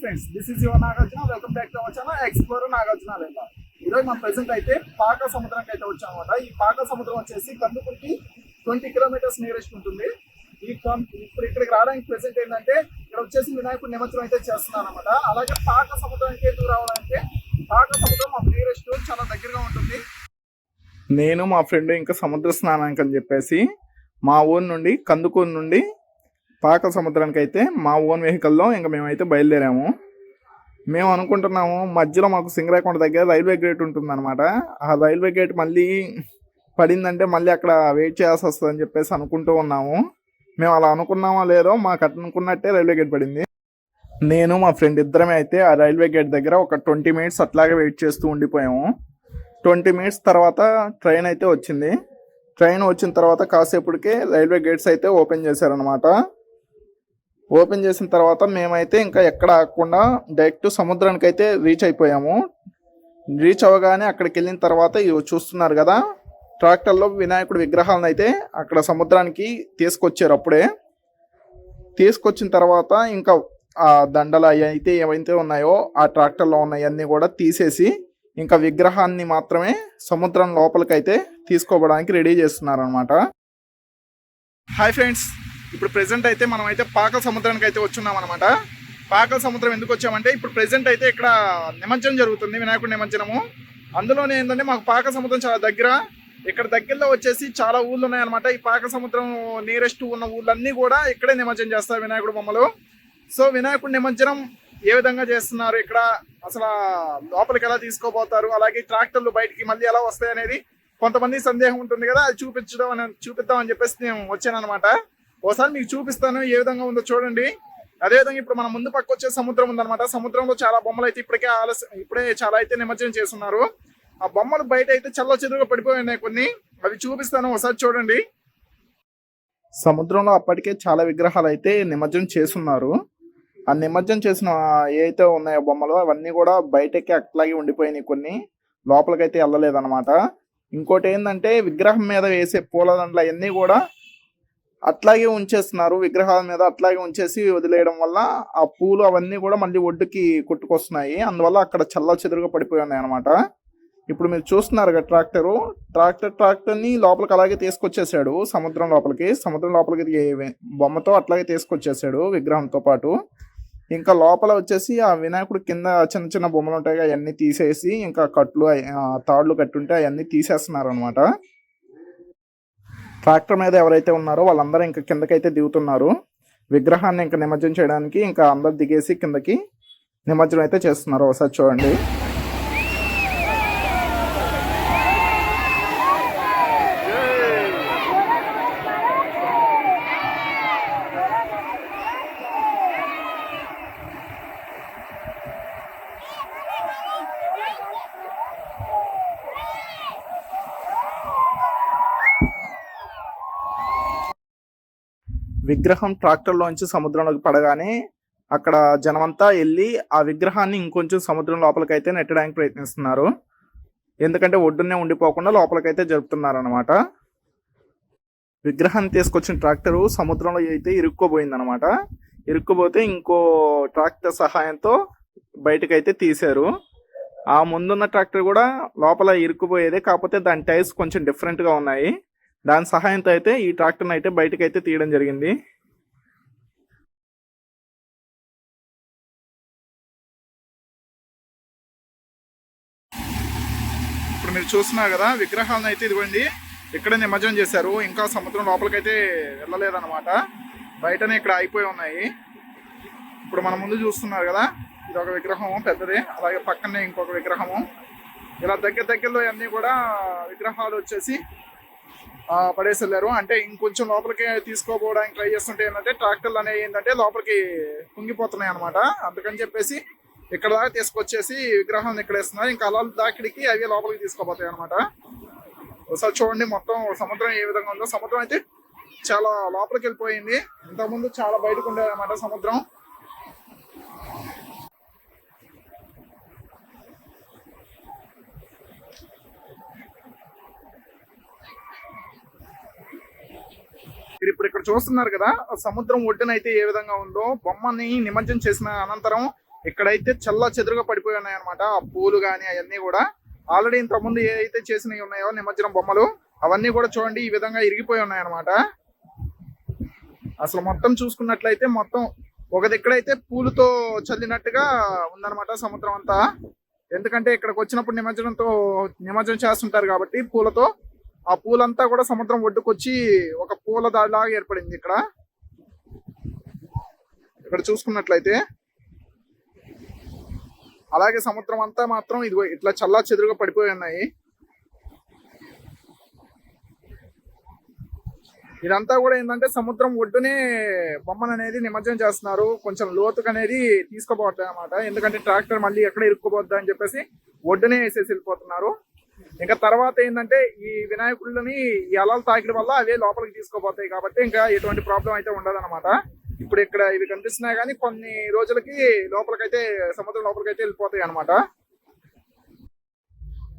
Friends this is your Nagarjuna welcome back to our channel explore Nagarjuna లేదా ఈరోజు మనం present అయితే పాక సముద్రానికి అయితే వచ్చాం అనమాట ఈ పాక సముద్రం వచ్చేసి కందుకూరికి ట్వంటీ కిలోమీటర్స్ నియరెస్ట్ ఉంటుంది. ఈ ఇప్పుడు ఇక్కడికి రావడానికి ప్రెసెంట్ ఏంటంటే ఇక్కడ వచ్చేసి వినాయకుడు నిమజ్జనం అయితే చేస్తున్నాను అనమాట అలాగే పాక సముద్రానికి ఎందుకు రావాలంటే పాక సముద్రం మాకు నియరెస్ట్ చాలా దగ్గరగా ఉంటుంది. నేను మా ఫ్రెండ్ ఇంకా సముద్ర స్నానానికి అని చెప్పేసి మా ఊరు నుండి కందుకూరు నుండి పాక సముద్రానికి అయితే మా ఓన్ వెహికల్లో ఇంకా మేమైతే బయలుదేరాము. మేము అనుకుంటున్నాము మధ్యలో మాకు సింగరాకొండ దగ్గర రైల్వే గేట్ ఉంటుందన్నమాట. ఆ రైల్వే గేట్ మళ్ళీ పడిందంటే మళ్ళీ అక్కడ వెయిట్ చేయాల్సి వస్తుందని చెప్పేసి అనుకుంటూ ఉన్నాము. మేము అలా అనుకున్నామో లేదో మాకు అనుకున్నట్టే రైల్వే గేట్ పడింది. నేను మా ఫ్రెండ్ ఇద్దరమే అయితే ఆ రైల్వే గేట్ దగ్గర ఒక ట్వంటీ మినిట్స్ అట్లాగే వెయిట్ చేస్తూ ఉండిపోయాము. ట్వంటీ మినిట్స్ తర్వాత ట్రైన్ అయితే వచ్చింది. ట్రైన్ వచ్చిన తర్వాత కాసేపటికే రైల్వే గేట్స్ అయితే ఓపెన్ చేశారనమాట ఓపెన్ చేసిన తర్వాత మేమైతే ఇంకా ఎక్కడ ఆగకుండా డైరెక్ట్ సముద్రానికి అయితే రీచ్ అయిపోయాము. రీచ్ అవ్వగానే అక్కడికి వెళ్ళిన తర్వాత ఇవి చూస్తున్నారు కదా ట్రాక్టర్లో వినాయకుడి విగ్రహాలను అయితే అక్కడ సముద్రానికి తీసుకొచ్చారు అప్పుడే. తీసుకొచ్చిన తర్వాత ఇంకా ఆ దండలు అవి అయితే ఏవైతే ఉన్నాయో ఆ ట్రాక్టర్లో ఉన్నాయన్నీ కూడా తీసేసి ఇంకా విగ్రహాన్ని మాత్రమే సముద్రం లోపలికైతే తీసుకోవడానికి రెడీ చేస్తున్నారు అనమాట హాయ్ ఫ్రెండ్స్ ఇప్పుడు ప్రెసెంట్ అయితే మనం అయితే పాకల సముద్రానికి అయితే వచ్చున్నాం అనమాట పాకల సముద్రం ఎందుకు వచ్చామంటే ఇప్పుడు ప్రెసెంట్ అయితే ఇక్కడ నిమజ్జనం జరుగుతుంది వినాయకుడి నిమజ్జనము. అందులోనే ఏంటంటే మాకు పాక సముద్రం చాలా దగ్గర. ఇక్కడ దగ్గరలో వచ్చేసి చాలా ఊళ్ళు ఉన్నాయన్నమాట. ఈ పాక సముద్రం నియరెస్ట్ ఉన్న ఊళ్ళన్నీ కూడా ఇక్కడే నిమజ్జనం చేస్తారు వినాయకుడు బొమ్మలు. సో వినాయకుడి నిమజ్జనం ఏ విధంగా చేస్తున్నారు? ఇక్కడ అసలు లోపలికి ఎలా తీసుకోబోతారు? అలాగే ట్రాక్టర్లు బయటికి మళ్ళీ ఎలా వస్తాయి అనేది కొంతమంది సందేహం ఉంటుంది కదా అది చూపించడం అని చూపిద్దాం అని చెప్పేసి నేను వచ్చాను అనమాట ఒకసారి మీకు చూపిస్తాను ఏ విధంగా ఉందో చూడండి. అదేవిధంగా ఇప్పుడు మన ముందు పక్క వచ్చే సముద్రం ఉందన్నమాట. సముద్రంలో చాలా బొమ్మలు అయితే ఇప్పటికే ఆలస్యం ఇప్పుడే చాలా అయితే నిమజ్జనం చేస్తున్నారు. ఆ బొమ్మలు బయట అయితే చల్ల చెదురుగా పడిపోయి ఉన్నాయి కొన్ని. అవి చూపిస్తాను ఒకసారి చూడండి. సముద్రంలో అప్పటికే చాలా విగ్రహాలు అయితే నిమజ్జనం చేస్తున్నారు. ఆ నిమజ్జనం చేసిన ఏవైతే ఉన్నాయో బొమ్మలు అవన్నీ కూడా బయటకి అట్లాగే ఉండిపోయినాయి కొన్ని. లోపలికైతే వెళ్ళలేదన్నమాట. ఇంకోటి ఏంటంటే విగ్రహం మీద వేసే పూలదండలు అవన్నీ కూడా అట్లాగే ఉంచేస్తున్నారు. విగ్రహాల మీద అట్లాగే ఉంచేసి వదిలేయడం వల్ల ఆ పూలు అవన్నీ కూడా మళ్ళీ ఒడ్డుకి కొట్టుకొస్తున్నాయి. అందువల్ల అక్కడ చల్ల చెదురుగా పడిపోయి ఉన్నాయి అనమాట ఇప్పుడు మీరు చూస్తున్నారు కదా ట్రాక్టరు. ట్రాక్టర్ ట్రాక్టర్ని లోపలికి అలాగే తీసుకొచ్చేసాడు. సముద్రం లోపలికి. సముద్రం లోపలికి బొమ్మతో అట్లాగే తీసుకొచ్చేసాడు విగ్రహంతో పాటు. ఇంకా లోపల వచ్చేసి ఆ వినాయకుడు కింద చిన్న చిన్న బొమ్మలు ఉంటాయి అవన్నీ తీసేసి ఇంకా కట్లు తాళ్ళు కట్టుంటే అవన్నీ తీసేస్తున్నారు అనమాట ట్రాక్టర్ మీద ఎవరైతే ఉన్నారో వాళ్ళందరూ ఇంకా కిందకైతే దిగుతున్నారు. విగ్రహాన్ని ఇంకా నిమజ్జనం చేయడానికి ఇంకా అందరు దిగేసి కిందకి నిమజ్జనం అయితే చేస్తున్నారు. ఒకసారి చూడండి. విగ్రహం ట్రాక్టర్లోంచి సముద్రంలోకి పడగానే అక్కడ జనమంతా వెళ్ళి ఆ విగ్రహాన్ని ఇంకొంచెం సముద్రం లోపలికైతే నెట్టడానికి ప్రయత్నిస్తున్నారు. ఎందుకంటే ఒడ్డునే ఉండిపోకుండా లోపలికైతే జరుపుతున్నారు అనమాట విగ్రహాన్ని తీసుకొచ్చిన ట్రాక్టరు సముద్రంలో అయితే ఇరుక్కుపోయిందనమాట అనమాట ఇరుక్కుపోతే ఇంకో ట్రాక్టర్ సహాయంతో బయటకైతే తీశారు. ఆ ముందున్న ట్రాక్టర్ కూడా లోపల ఇరుక్కుపోయేదే కాకపోతే దాని టైర్స్ కొంచెం డిఫరెంట్గా ఉన్నాయి. దాని సహాయంతో అయితే ఈ ట్రాక్టర్ని అయితే బయటకు అయితే తీయడం జరిగింది. ఇప్పుడు మీరు చూస్తున్నారు కదా విగ్రహాలను అయితే ఇదిగోండి ఇక్కడ నిమజ్జనం చేశారు. ఇంకా సముద్రం లోపలికైతే వెళ్ళలేదన్నమాట. బయటనే ఇక్కడ అయిపోయి ఉన్నాయి. ఇప్పుడు మన ముందు చూస్తున్నారు కదా ఇది ఒక విగ్రహం పెద్దది. అలాగే పక్కనే ఇంకొక విగ్రహము. ఇలా దగ్గర దగ్గరలో అన్నీ కూడా విగ్రహాలు వచ్చేసి పడేసి వెళ్ళారు అంటే ఇంకొంచెం లోపలికి తీసుకోపోవడానికి ట్రై చేస్తుంటే ఏంటంటే ట్రాక్టర్లు అనేవి ఏంటంటే లోపలికి కుంగిపోతున్నాయి అనమాట అందుకని చెప్పేసి ఇక్కడ దాకా తీసుకొచ్చేసి విగ్రహాలను ఇక్కడ వేస్తున్నారు. ఇంకా అలా దాకిడికి అవి లోపలికి తీసుకోపోతాయి అనమాట ఒకసారి చూడండి మొత్తం సముద్రం ఏ విధంగా ఉందో. సముద్రం అయితే చాలా లోపలికి వెళ్ళిపోయింది. ఇంతకుముందు చాలా బయటకు ఉండేది అనమాట సముద్రం. ఇప్పుడు ఇక్కడ చూస్తున్నారు కదా సముద్రం ఒడ్డున అయితే ఏ విధంగా ఉందో బొమ్మని నిమజ్జనం చేసిన అనంతరం ఇక్కడైతే చల్ల చెదురుగా పడిపోయి ఉన్నాయి అనమాట ఆ పూలు కానీ అవన్నీ కూడా ఆల్రెడీ ఇంతకుముందు ఏదైతే చేసినవి ఉన్నాయో నిమజ్జనం బొమ్మలు అవన్నీ కూడా చూడండి ఈ విధంగా ఇరిగిపోయి ఉన్నాయి అనమాట అసలు మొత్తం చూసుకున్నట్లయితే మొత్తం ఒక దిక్కడైతే పూలతో చల్లినట్టుగా ఉందన్నమాట సముద్రం అంతా. ఎందుకంటే ఇక్కడికి వచ్చినప్పుడు నిమజ్జనంతో నిమజ్జనం చేస్తుంటారు కాబట్టి పూలతో ఆ పూలంతా కూడా సముద్రం ఒడ్డుకొచ్చి ఒక పూల దాడిలాగా ఏర్పడింది ఇక్కడ. ఇక్కడ చూసుకున్నట్లయితే అలాగే సముద్రం అంతా మాత్రం ఇదిగో ఇట్లా చల్లా చెదురుగా పడిపోయి ఉన్నాయి. ఇదంతా కూడా ఏంటంటే సముద్రం ఒడ్డునే బొమ్మను అనేది నిమజ్జనం చేస్తున్నారు. కొంచెం లోతుకు అనేది తీసుకోబోతాయి అనమాట ఎందుకంటే ట్రాక్టర్ మళ్ళీ ఎక్కడ ఇరుక్కుపోద్దా అని చెప్పేసి ఒడ్డునే వేసేసి వెళ్ళిపోతున్నారు. ఇంకా తర్వాత ఏంటంటే ఈ వినాయకుడిని ఈ అలలు తాకిడి వల్ల అవే లోపలికి తీసుకోపోతాయి కాబట్టి ఇంకా ఎటువంటి ప్రాబ్లం అయితే ఉండదు ఇప్పుడు ఇక్కడ ఇవి కనిపిస్తున్నాయి కానీ కొన్ని రోజులకి లోపలికైతే సముద్రం లోపలికైతే వెళ్ళిపోతాయి అనమాట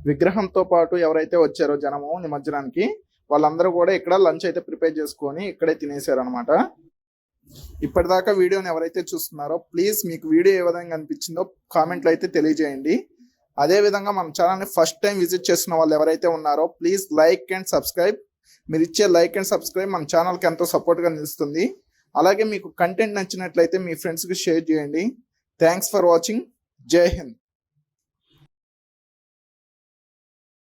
విగ్రహంతో పాటు ఎవరైతే వచ్చారో జనము నిమజ్జనానికి వాళ్ళందరూ కూడా ఇక్కడ లంచ్ అయితే ప్రిపేర్ చేసుకొని ఇక్కడే తినేసారు అనమాట ఇప్పటిదాకా వీడియోని ఎవరైతే చూస్తున్నారో ప్లీజ్ మీకు వీడియో ఏ విధంగా అనిపించిందో కామెంట్లో అయితే తెలియజేయండి. అదే విధంగా మన ఛానల్ని ఫస్ట్ టైం విజిట్ చేసిన వాళ్ళు ఎవరైతే ఉన్నారో ప్లీజ్ లైక్ అండ్ సబ్స్క్రైబ్ మీరు ఇచ్చే లైక్ అండ్ సబ్స్క్రైబ్ మన ఛానల్కి ఎంతో సపోర్ట్గా నిలుస్తుంది. అలాగే మీకు కంటెంట్ నచ్చినట్లయితే మీ ఫ్రెండ్స్కి షేర్ చేయండి. థ్యాంక్స్ ఫర్ వాచింగ్ జై హింద్